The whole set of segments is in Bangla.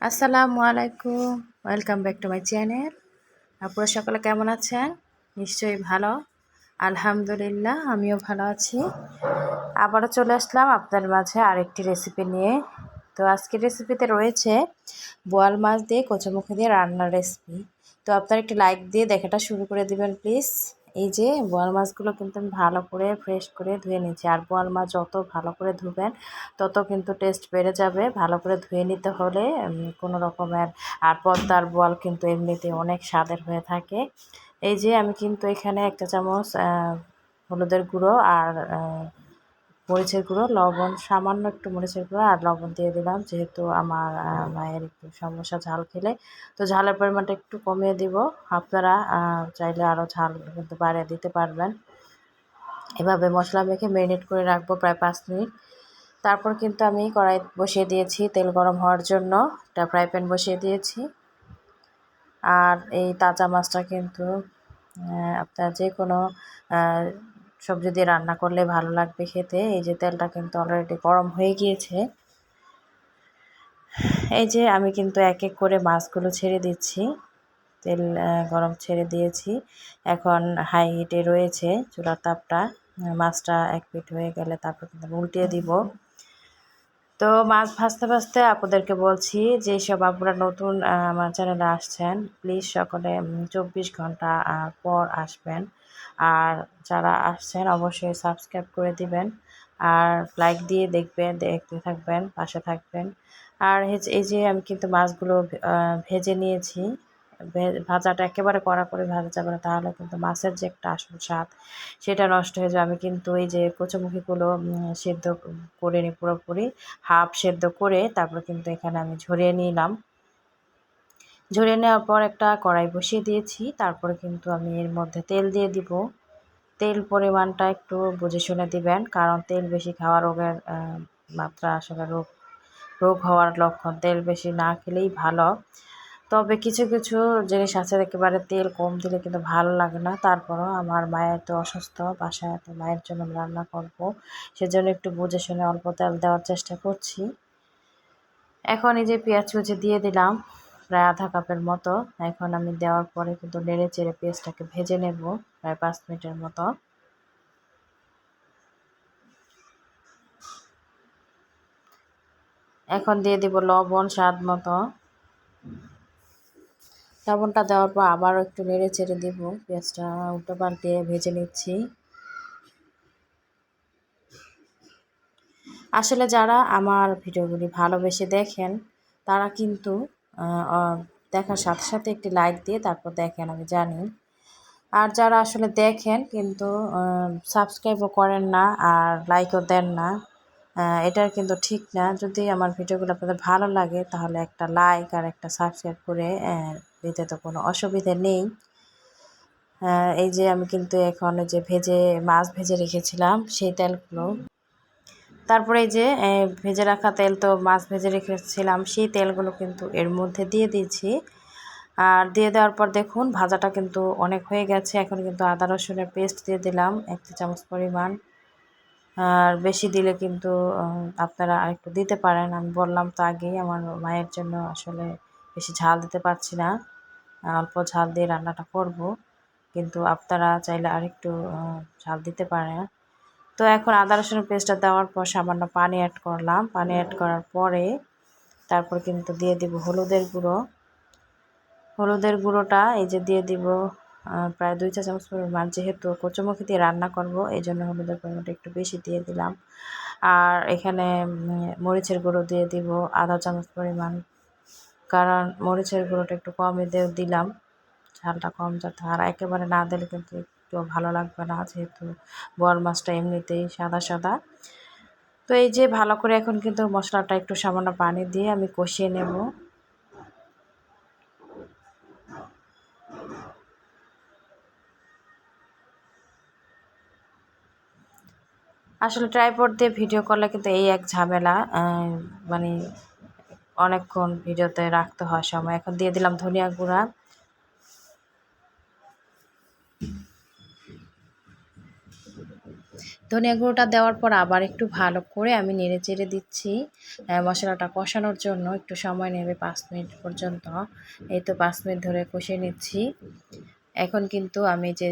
আসসালামু আলাইকুম। Welcome back to my channel আপনারা সকলে কেমন আছেন? নিশ্চয়ই ভালো। আলহামদুলিল্লাহ, আমিও ভালো আছি। আবারও চলে আসলাম আপনার মাঝে আরেকটি রেসিপি নিয়ে। তো আজকের রেসিপিতে রয়েছে বোয়াল মাছ দিয়ে কচুমুখি দিয়ে রান্নার রেসিপি তো আপনারা একটি লাইক দিয়ে দেখাটা শুরু করে দিবেন প্লিজ এই যে বোয়াল মাছগুলো কিন্তু আমি ভালো করে ফ্রেশ করে ধুয়ে নিচ্ছি আর বোয়াল মাছ যত ভালো করে ধুবেন, তত কিন্তু টেস্ট বেড়ে যাবে। ভালো করে ধুয়ে নিতে হলে কোনো রকমের আর পদ্মার বোয়াল কিন্তু এমনিতে অনেক স্বাদের হয়ে থাকে। এই যে আমি কিন্তু এখানে একটা চামচ হলুদের গুঁড়ো আর মরিচের গুঁড়ো, লবণ, সামান্য একটু মরিচের গুঁড়ো আর লবণ দিয়ে দিলাম যেহেতু আমার মায়ের একটু সমস্যা ঝাল খেলে। তো ঝালের পরিমাণটা একটু কমিয়ে দিব। আপনারা চাইলে আরও ঝাল কিন্তু বাড়িয়ে দিতে পারবেন। এভাবে মশলা মেখে ম্যারিনেট করে রাখব প্রায় পাঁচ মিনিট। তারপর কিন্তু আমি কড়াই বসিয়ে দিয়েছি তেল গরম হওয়ার জন্য। একটা ফ্রাই প্যান বসিয়ে দিয়েছি। আর এই তাজা মাছটা কিন্তু আপনার যে কোনো সবজি দিয়ে রান্না করলে ভালো লাগবে খেতে, এই যে তেলটা কিন্তু অলরেডি গরম হয়ে গিয়েছে। এই যে আমি কিন্তু এক এক করে মাছগুলো ছেড়ে দিচ্ছি। তেল গরম ছেড়ে দিয়েছি। এখন হাই হিটে রয়েছে চুলার তাপটা। মাছটা এক পিট হয়ে গেলে তারপর কিন্তু উল্টিয়ে দিব। তো মাছ ভাজতে ভাজতে আপনাদেরকে বলছি, যে সব আপনারা নতুন আমার চ্যানেলে আসছেন প্লিজ সকলে চব্বিশ ঘণ্টা পর আসবেন। আর যারা আসছেন অবশ্যই সাবস্ক্রাইব করে দিবেন। আর লাইক দিয়ে দেখবেন, দেখতে থাকবেন, পাশে থাকবেন। আর এই যে আমি কিন্তু মাছগুলো ভেজে নিয়েছি। ভাজাটা একেবারে কড়া করে ভাজা যাবে না, তাহলে কিন্তু মাছের যে একটা আসল স্বাদ, সেটা নষ্ট হয়ে যাবে। আমি কিন্তু এই যে কচুমুখিগুলো সেদ্ধ করে নিই পুরোপুরি, হাফ সেদ্ধ করে তারপর কিন্তু এখানে আমি ঝরিয়ে নিলাম। ঝরিয়ে নেওয়ার পর একটা কড়াই বসিয়ে দিয়েছি। তারপরে কিন্তু আমি এর মধ্যে তেল দিয়ে দিব। তেল পরিমাণটা একটু বুঝে শুনে দিবেন, কারণ তেল বেশি খাওয়া রোগের মাত্রা আসলে রোগ রোগ হওয়ার লক্ষণ। তেল বেশি না খেলেই ভালো। তবে কিছু কিছু জিনিস আছে একেবারে তেল কম দিলে কিন্তু ভালো লাগে না। তারপরও আমার মায়ের তো অসুস্থ, বাসায় তো মায়ের জন্য রান্না করব। সেজন্য একটু বুঝে শুনে অল্প তেল দেওয়ার চেষ্টা করছি। এখন এই যে পেঁয়াজ কুচি দিয়ে দিলাম। প্রায় আধা কাপের মতো। এখন আমি দেওয়ার পরে কিন্তু নেড়ে চেড়ে পেঁয়াজটাকে ভেজে নেব প্রায় পাঁচ মিনিটের মতো। এখন দিয়ে দিব লবণ স্বাদ মতো। লবণটা দেওয়ার পর আবারও একটু নেড়ে চেড়ে দিব। পেঁয়াজটা উল্টো পাল্টে ভেজে নিচ্ছি। আসলে যারা আমার ভিডিওগুলি ভালোবেসে দেখেন, তারা কিন্তু দেখার সাথে সাথে একটি লাইক দিয়ে তারপর দেখেন, আমি জানি। আর যারা আসলে দেখেন কিন্তু সাবস্ক্রাইবও করেন না আর লাইকও দেন না এটার কিন্তু ঠিক না। যদি আমার ভিডিওগুলো আপনাদের ভালো লাগে, তাহলে একটা লাইক আর একটা সাবস্ক্রাইব করে দিতে তো কোনো অসুবিধে নেই। এই যে আমি কিন্তু এখন যে ভেজে, মাছ ভেজে রেখেছিলাম, সেই তেলগুলো। তারপরে যে ভেজে রাখা তেল তো মাছ ভেজে রেখেছিলাম, সেই তেলগুলো কিন্তু এর মধ্যে দিয়ে দিয়েছি। আর দিয়ে দেওয়ার পর দেখুন, ভাজাটা কিন্তু অনেক হয়ে গেছে। এখন কিন্তু আদা রসুনের পেস্ট দিয়ে দিলাম, এক চামচ পরিমাণ। আর বেশি দিলে কিন্তু আপনারা আরেকটু দিতে পারেন। আমি বললাম তো আগেই, আমার মায়ের জন্য আসলে বেশি ঝাল দিতে পারছি না। অল্প ঝাল দিয়ে রান্নাটা করব। কিন্তু আপনারা চাইলে আরেকটু ঝাল দিতে পারেন। তো এখন আদা রসুনের পেস্টটা দেওয়ার পর সামান্য পানি অ্যাড করলাম। পানি অ্যাড করার পরে তারপর কিন্তু দিয়ে দিব হলুদের গুঁড়ো। হলুদের গুঁড়োটা এই যে দিয়ে দিব প্রায় দুই চা চামচ পরিমাণ যেহেতু কচুমুখি দিয়ে রান্না করব, এই জন্য হলুদের পরিমাণটা একটু বেশি দিয়ে দিলাম। আর এখানে মরিচের গুঁড়ো দিয়ে দিব আধা চামচ পরিমাণ, কারণ মরিচের গুঁড়োটা একটু কমই দিলাম। ঝালটা কম যাতে আর একেবারে না দিলে কিন্তু একটু ভালো লাগবে না যেহেতু বল মাছটা এমনিতেই সাদা সাদা। তো এই যে ভালো করে এখন কিন্তু মশলাটা একটু সামান্য পানি দিয়ে আমি কষিয়ে নেব। আসলে ট্রাইপড দিয়ে ভিডিও করলে কিন্তু এই এক ঝামেলা মানে অনেকক্ষণ ভিডিওতে রাখতে হয় সময়। এখন দিয়ে দিলাম ধনিয়া গুঁড়া। ধনিয়া গুঁড়োটা দেওয়ার পর আবার একটু ভালো করে আমি নেড়ে চেড়ে দিচ্ছি মশলাটা কষানোর জন্য একটু সময় নেবে পাঁচ মিনিট পর্যন্ত। এই তো পাঁচ মিনিট ধরে কষিয়ে নিচ্ছি। এখন কিন্তু আমি যে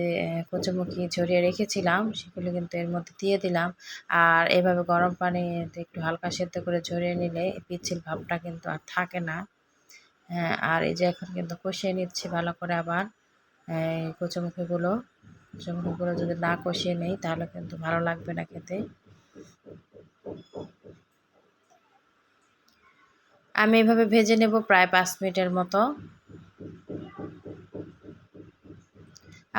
কচুমুখি ঝরিয়ে রেখেছিলাম, সেগুলো কিন্তু এর মধ্যে দিয়ে দিলাম। আর এভাবে গরম পানিতে একটু হালকা সেদ্ধ করে ঝরিয়ে নিলে পিচ্ছিল ভাবটা কিন্তু আর থাকে না। হ্যাঁ আর এই যে এখন কিন্তু কষিয়ে নিচ্ছি ভালো করে আবার কচুমুখিগুলো। কচুমুখিগুলো যদি না কষিয়ে নেই, তাহলে কিন্তু ভালো লাগবে না খেতে। আমি এভাবে ভেজে নেব প্রায় পাঁচ মিনিটের মতো।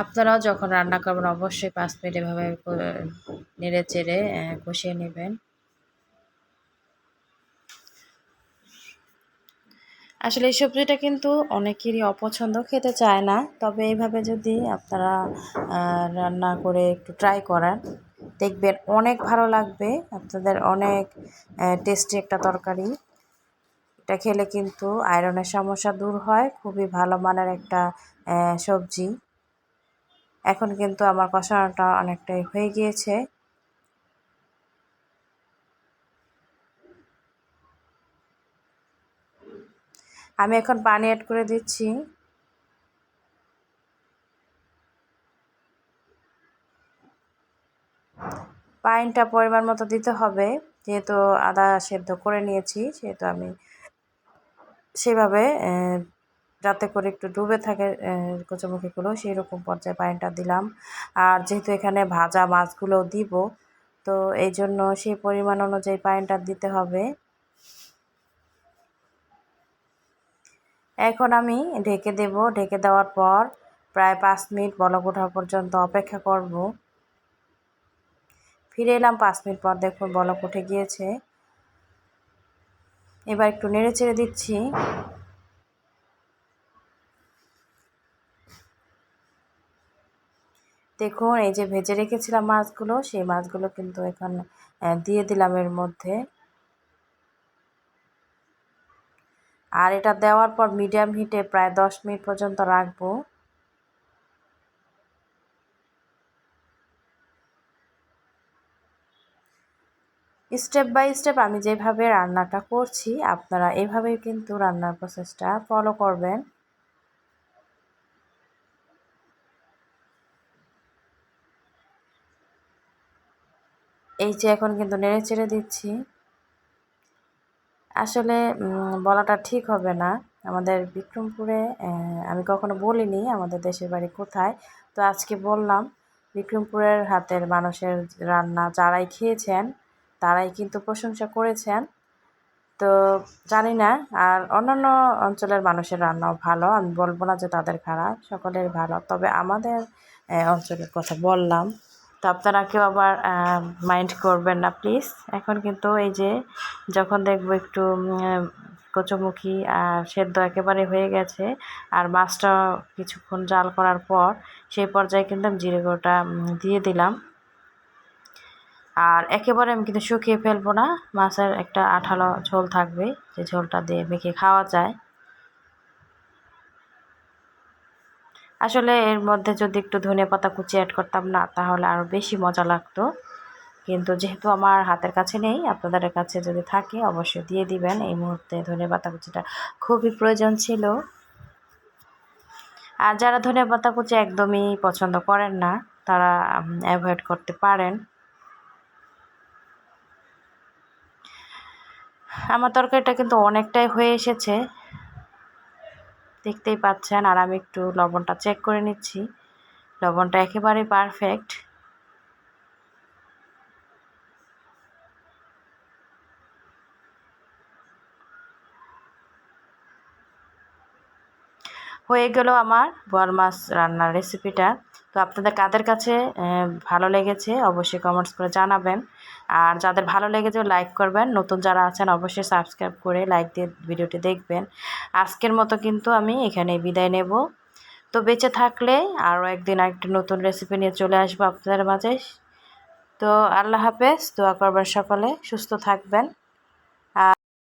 আপনারাও যখন রান্না করবেন, অবশ্যই পাঁচ মিনিট এভাবে নেড়ে চেড়ে কষিয়ে নেবেন। আসলে এই সবজিটা কিন্তু অনেকেরই অপছন্দ, খেতে চায় না। তবে এইভাবে যদি আপনারা রান্না করে একটু ট্রাই করেন, দেখবেন অনেক ভালো লাগবে। আপনাদের অনেক টেস্টি একটা তরকারি। এটা খেলে কিন্তু আয়রনের সমস্যা দূর হয়, খুবই ভালো মানের একটা সবজি। এখন কিন্তু আমার কষানোটা অনেকটাই হয়ে গিয়েছে। আমি এখন পানি অ্যাড করে দিচ্ছি। পানিটা পরিমাণ মতো দিতে হবে, যেহেতু আদা সেদ্ধ করে নিয়েছি, সেহেতু আমি সেভাবে যাতে করে একটু ডুবে থাকে কচুমুখিগুলো সেই রকম পর্যায়ে পানিটা দিলাম। আর যেহেতু এখানে ভাজা মাছগুলো দিব, তো এই জন্য সেই পরিমাণ অনুযায়ী পানিটা দিতে হবে। এখন আমি ঢেকে দেব। ঢেকে দেওয়ার পর প্রায় পাঁচ মিনিট বলক ওঠা পর্যন্ত অপেক্ষা করব। ফিরে এলাম পাঁচ মিনিট পর দেখুন বলক উঠে গিয়েছে। এবার একটু নেড়ে চেড়ে দিচ্ছি। দেখুন, এই যে ভেজে রেখেছিলাম মাছগুলো, সেই মাছগুলো কিন্তু এখন দিয়ে দিলাম এর মধ্যে। আর এটা দেওয়ার পর মিডিয়াম হিটে প্রায় দশ মিনিট পর্যন্ত রাখব। স্টেপ বাই স্টেপ আমি যেভাবে রান্নাটা করছি, আপনারা এভাবেই কিন্তু রান্নার প্রসেসটা ফলো করবেন। এই যে এখন কিন্তু নেড়ে চেড়ে দিচ্ছি। আসলে বলাটা ঠিক হবে না। আমাদের বিক্রমপুরে আমি কখনো বলিনি আমাদের দেশের বাড়ি কোথায়। তো আজকে বললাম, বিক্রমপুরের হাতের মানুষের রান্না যারাই খেয়েছেন, তারাই কিন্তু প্রশংসা করেছেন। তো জানি না, আর অন্যান্য অঞ্চলের মানুষের রান্নাও ভালো, আমি বলব না যে তাদের খারাপ, সকলের ভালো। তবে আমাদের অঞ্চলের কথা বললাম। তো আপনারা কেউ আবার মাইন্ড করবেন না প্লিজ এখন কিন্তু এই যে যখন দেখব একটু কচুমুখি আর সেদ্ধ একেবারে হয়ে গেছে, আর মাছটা কিছুক্ষণ জাল করার পর সেই পর্যায়ে কিন্তু আমি জিরে গুঁড়োটা দিয়ে দিলাম। আর একেবারে আমি কিন্তু শুকিয়ে ফেলব না, মাছের একটা আঠালো ঝোল থাকবে, যে ঝোলটা দিয়ে মেখে খাওয়া যায়। আসলে এর মধ্যে যদি একটু ধনে পাতা কুচি অ্যাড করতাম না, তাহলে আরও বেশি মজা লাগতো। কিন্তু যেহেতু আমার হাতের কাছে নেই, আপনাদের কাছে যদি থাকে অবশ্যই দিয়ে দিবেন। এই মুহূর্তে ধনে পাতা কুচিটা খুবই প্রয়োজন ছিল। আর যারা ধনে পাতা কুচি একদমই পছন্দ করেন না, তারা অ্যাভয়েড করতে পারেন। আমার তরকারিটা কিন্তু অনেকটাই হয়ে এসেছে। দেখতেই পাচ্ছেন। আর আমি একটু লবণটা চেক করে নিচ্ছি। লবণটা একেবারে পারফেক্ট হয়ে গেল আমার বোয়াল মাছ রান্নার রেসিপিটা। তো আপনাদের কাদের কাছে ভালো লেগেছে অবশ্যই কমেন্টস করে জানাবেন। আর যাদের ভালো লেগেছে লাইক করবেন। নতুন যারা আছেন অবশ্যই সাবস্ক্রাইব করে লাইক দিয়ে ভিডিওটি দেখবেন। আজকের মতো কিন্তু আমি এখানে বিদায় নেব। তো বেঁচে থাকলে আরও একদিন আরেকটি নতুন রেসিপি নিয়ে চলে আসব আপনাদের মাঝে। তো আল্লাহ হাফেজ। দোয়া করবেন সকলে। সুস্থ থাকবেন।